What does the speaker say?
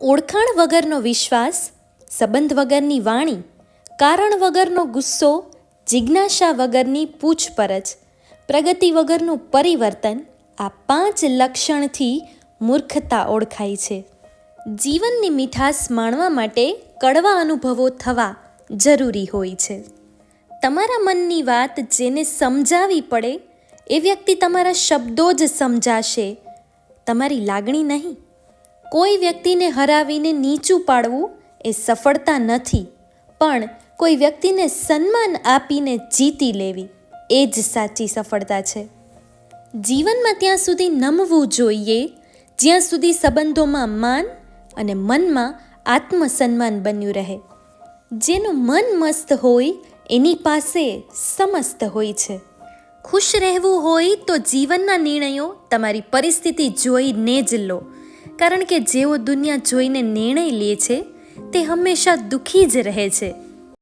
ઓળખાણ વગરનો વિશ્વાસ, સંબંધ વગરની વાણી, કારણ વગરનો ગુસ્સો, જિજ્ઞાસા વગરની પૂછપરછ, પ્રગતિ વગરનું પરિવર્તન આ પાંચ લક્ષણથી મૂર્ખતા ઓળખાય છે. જીવનની મીઠાશ માણવા માટે કડવા અનુભવો થવા જરૂરી હોય છે. તમારા મનની વાત જેને સમજાવી પડે, એ વ્યક્તિ તમારા શબ્દો જ સમજાશે. તમારી લાગણી નહીં. કોઈ વ્યક્તિને હરાવીને નીચું પાડવું એ સફળતા નથી. પણ કોઈ વ્યક્તિને સન્માન આપીને જીતી લેવી, એ જ સાચી સફળતા છે. જીવનમાં ત્યાં સુધી નમવું જોઈએ, જ્યાં સુધી સંબંધોમાં માન અને મનમાં આત્મસન્માન બન્યું રહે. જેનું મન મસ્ત હોય, એની પાસે સમસ્ત હોય છે. ખુશ રહેવું હોય તો જીવનના નિર્ણયો તમારી પરિસ્થિતિ જોઈને જ લો. કારણ કે જેઓ દુનિયા જોઈને નિર્ણય લે છે તે હંમેશા દુઃખી જ રહે છે.